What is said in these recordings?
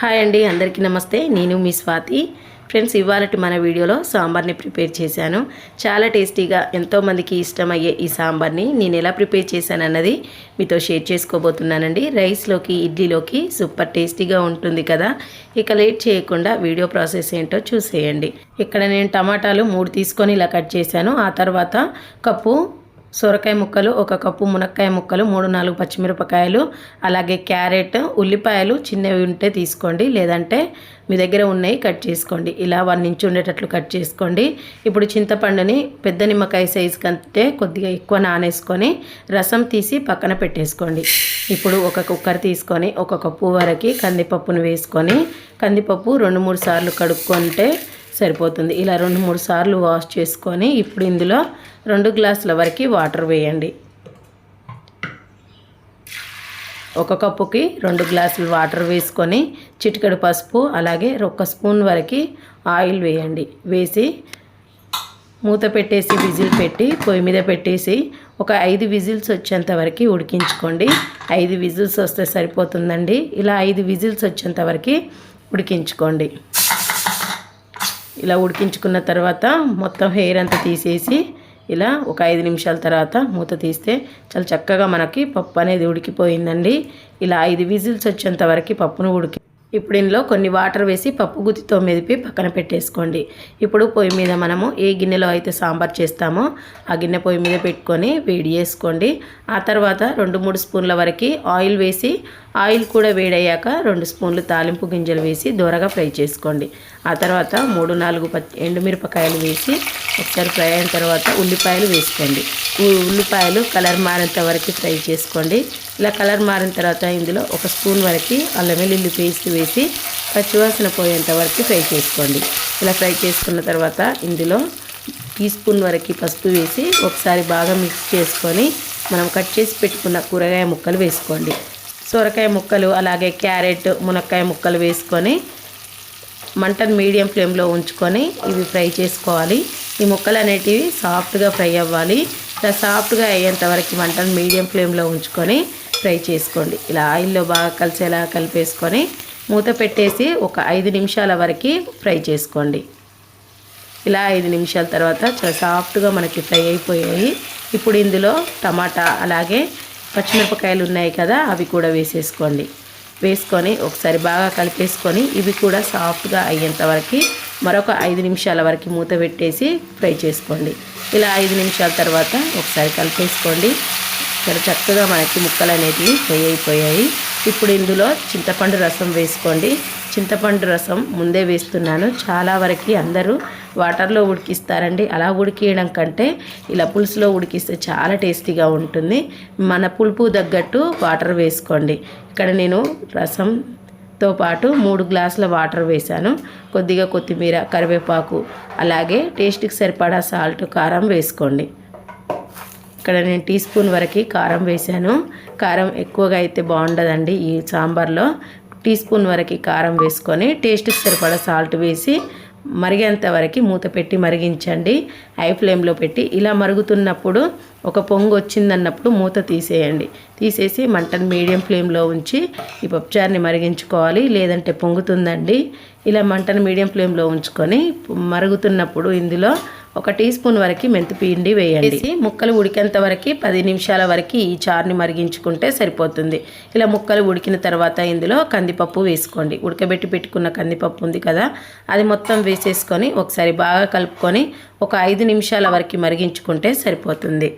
Hi అండి అందరికీ నమస్తే. నేను మీ స్వాతి. ఫ్రెండ్స్ ఇవాళటి మన వీడియోలో సాంబార్ని ప్రిపేర్ చేశాను. చాలా టేస్టీగా ఎంతోమందికి ఇష్టమయ్యే ఈ సాంబార్ని నేను ఎలా ప్రిపేర్ చేశాను అన్నది మీతో షేర్ చేసుకోబోతున్నానండి. రైస్లోకి ఇడ్లీలోకి సూపర్ టేస్టీగా ఉంటుంది కదా. ఇక లేట్ చేయకుండా వీడియో ప్రాసెస్ ఏంటో చూసేయండి. ఇక్కడ నేను టమాటాలు మూడు తీసుకొని ఇలా కట్ చేశాను. ఆ తర్వాత కప్పు సొరకాయ ముక్కలు ఒక కప్పు మునక్కాయ ముక్కలు మూడు నాలుగు పచ్చిమిరపకాయలు అలాగే క్యారెట్ ఉల్లిపాయలు చిన్నవి ఉంటే తీసుకోండి లేదంటే మీ దగ్గర ఉన్నాయి కట్ చేసుకోండి. ఇలా వన్ ఇంచు ఉండేటట్లు కట్ చేసుకోండి. ఇప్పుడు చింతపండుని పెద్ద నిమ్మకాయ సైజు కంటే కొద్దిగా ఎక్కువ నానేసుకొని రసం తీసి పక్కన పెట్టేసుకోండి. ఇప్పుడు ఒక కుక్కర్ తీసుకొని ఒక కప్పు వరకు కందిపప్పును వేసుకొని కందిపప్పు రెండు మూడు సార్లు కడుక్కుంటే సరిపోతుంది. ఇలా రెండు మూడు సార్లు వాష్ చేసుకొని ఇప్పుడు ఇందులో రెండు గ్లాసుల వరకు వాటర్ వేయండి. ఒక కప్పుకి రెండు గ్లాసులు వాటర్ వేసుకొని చిటికెడు పసుపు అలాగే ఒక స్పూన్ వరకు ఆయిల్ వేయండి. వేసి మూత పెట్టేసి విజిల్ పెట్టి పొయ్యి మీద పెట్టేసి ఒక ఐదు విజిల్స్ వచ్చేంత వరకు ఉడికించుకోండి. ఐదు విజిల్స్ వస్తే సరిపోతుందండి. ఇలా ఐదు విజిల్స్ వచ్చేంత వరకు ఉడికించుకోండి. ఇలా ఉడికించుకున్న తర్వాత మొత్తం హెయిర్ అంతా తీసేసి ఇలా ఒక ఐదు నిమిషాల తర్వాత మూత తీస్తే చాలా చక్కగా మనకి పప్పు అనేది ఉడికిపోయిందండి. ఇలా ఐదు విజిల్స్ వచ్చేంత వరకు పప్పును ఉడికి ఇప్పుడు ఇందులో కొన్ని వాటర్ వేసి పప్పు గుత్తితో మెదిపి పక్కన పెట్టేసుకోండి. ఇప్పుడు పొయ్యి మీద మనము ఏ గిన్నెలో అయితే సాంబార్ చేస్తామో ఆ గిన్నె పొయ్యి మీద పెట్టుకొని వేడి చేసుకోండి. ఆ తర్వాత రెండు మూడు స్పూన్ల వరకు ఆయిల్ వేసి ఆయిల్ కూడా వేడయ్యాక రెండు స్పూన్లు తాలింపు గింజలు వేసి దూరగా ఫ్రై చేసుకోండి. ఆ తర్వాత మూడు నాలుగు పచ్చి ఎండుమిరపకాయలు వేసి ఒకసారి ఫ్రై అయిన తర్వాత ఉల్లిపాయలు వేసుకోండి. ఉల్లిపాయలు కలర్ మారేంత వరకు ఫ్రై చేసుకోండి. ఇలా కలర్ మారిన తర్వాత ఇందులో ఒక స్పూన్ వరకు అల్లం వెల్లుల్లి పేస్ట్ వేసి పచ్చివాసన పోయేంత వరకు ఫ్రై చేసుకోండి. ఇలా ఫ్రై చేసుకున్న తర్వాత ఇందులో టీ స్పూన్ వరకు పసుపు వేసి ఒకసారి బాగా మిక్స్ చేసుకొని మనం కట్ చేసి పెట్టుకున్న కూరగాయ ముక్కలు వేసుకోండి. సొరకాయ ముక్కలు అలాగే క్యారెట్ మునక్కాయ ముక్కలు వేసుకొని మంటను మీడియం ఫ్లేమ్లో ఉంచుకొని ఇవి ఫ్రై చేసుకోవాలి. ఈ ముక్కలు అనేటివి సాఫ్ట్గా ఫ్రై అవ్వాలి. ఇలా సాఫ్ట్గా అయ్యేంత వరకు మంటను మీడియం ఫ్లేమ్లో ఉంచుకొని ఫ్రై చేసుకోండి. ఇలా ఆయిల్లో బాగా కలిసేలా కలిపేసుకొని మూత పెట్టేసి ఒక ఐదు నిమిషాల వరకు ఫ్రై చేసుకోండి. ఇలా ఐదు నిమిషాల తర్వాత చాలా సాఫ్ట్గా మనకి ఫ్రై అయిపోయాయి. ఇప్పుడు ఇందులో టమాటా అలాగే పచ్చిమిరపకాయలు ఉన్నాయి కదా అవి కూడా వేసేసుకోండి. వేసుకొని ఒకసారి బాగా కలిపేసుకొని ఇవి కూడా సాఫ్ట్గా అయ్యేంత వరకు మరొక ఐదు నిమిషాల వరకు మూత పెట్టేసి ఫ్రై చేసుకోండి. ఇలా ఐదు నిమిషాల తర్వాత ఒకసారి కలిపేసుకోండి. ఇక్కడ చక్కగా మనకి ముక్కలు అనేటివి ఫ్రై ఇప్పుడు ఇందులో చింతపండు రసం వేసుకోండి. చింతపండు రసం ముందే వేస్తున్నాను. చాలా వరకు అందరూ వాటర్లో ఉడికిస్తారండి. అలా ఉడికియడం కంటే ఇలా పులుసులో ఉడికిస్తే చాలా టేస్టీగా ఉంటుంది. మన పులుపు తగ్గట్టు వాటర్ వేసుకోండి. ఇక్కడ నేను రసం తో పాటు మూడు గ్లాసుల వాటర్ వేశాను. కొద్దిగా కొత్తిమీర కరివేపాకు అలాగే టేస్ట్కి సరిపడా సాల్ట్ కారం వేసుకోండి. ఇక్కడ నేను టీ స్పూన్ వరకు కారం వేశాను. కారం ఎక్కువగా అయితే బాగుండదండి ఈ సాంబార్లో. టీ స్పూన్ వరకు కారం వేసుకొని టేస్ట్కి సరిపడా సాల్ట్ వేసి మరిగేంత వరకు మూత పెట్టి మరిగించండి. హై ఫ్లేమ్లో పెట్టి ఇలా మరుగుతున్నప్పుడు ఒక పొంగు వచ్చిందన్నప్పుడు మూత తీసేయండి. తీసేసి మంటను మీడియం ఫ్లేమ్లో ఉంచి ఈ పప్పుచారుని మరిగించుకోవాలి. లేదంటే పొంగుతుందండి. ఇలా మంటను మీడియం ఫ్లేమ్లో ఉంచుకొని మరుగుతున్నప్పుడు ఇందులో ఒక టీ స్పూన్ వరకు మెంతిపిండి వేయండి. ముక్కలు ఉడికేంత వరకు పది నిమిషాల వరకు ఈ చారుని మరిగించుకుంటే సరిపోతుంది. ఇలా ముక్కలు ఉడికిన తర్వాత ఇందులో కందిపప్పు వేసుకోండి. ఉడకబెట్టి పెట్టుకున్న కందిపప్పు ఉంది కదా అది మొత్తం వేసేసుకొని ఒకసారి బాగా కలుపుకొని ఒక ఐదు నిమిషాల వరకు మరిగించుకుంటే సరిపోతుంది.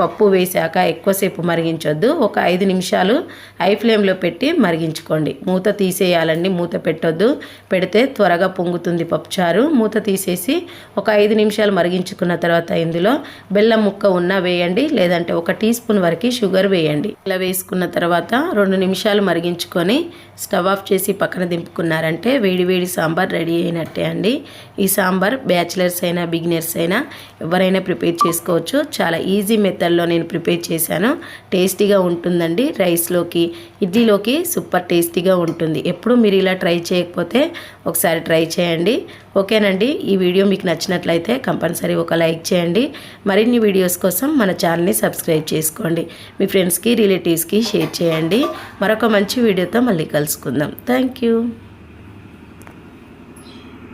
పప్పు వేసాక ఎక్కువసేపు మరిగించొద్దు. ఒక ఐదు నిమిషాలు హై ఫ్లేమ్లో పెట్టి మరిగించుకోండి. మూత తీసేయాలండి. మూత పెట్టొద్దు. పెడితే త్వరగా పొంగుతుంది పప్పుచారు మూత తీసేసి ఒక ఐదు నిమిషాలు మరిగించుకున్న తర్వాత ఇందులో బెల్లం ముక్క ఉన్న వేయండి. లేదంటే ఒక టీ స్పూన్ వరకు షుగర్ వేయండి. ఇలా వేసుకున్న తర్వాత రెండు నిమిషాలు మరిగించుకొని స్టవ్ ఆఫ్ చేసి పక్కన దింపుకున్నారంటే వేడి వేడి సాంబార్ రెడీ అయినట్టే అండి. ఈ సాంబార్ బ్యాచిలర్స్ అయినా బిగినర్స్ అయినా ఎవరైనా ప్రిపేర్ చేసుకోవచ్చు. చాలా ఈజీ మెథడ్లో నేను ప్రిపేర్ చేశాను. టేస్టీగా ఉంటుందండి రైస్లోకి. ఇడ్లీలోకి సూపర్ టేస్టీగా ఉంటుంది. ఎప్పుడు మీరు ఇలా ట్రై చేయకపోతే ఒకసారి ట్రై చేయండి. ఓకేనండి? ఈ వీడియో మీకు నచ్చినట్లయితే కంపల్సరీ ఒక లైక్ చేయండి. మరిన్ని వీడియోస్ కోసం మన ఛానల్ని సబ్స్క్రైబ్ చేసుకోండి. మీ ఫ్రెండ్స్కి రిలేటివ్స్కి షేర్ చేయండి. మరొక మంచి వీడియోతో మళ్ళీ కలుసుకుందాం. Thank you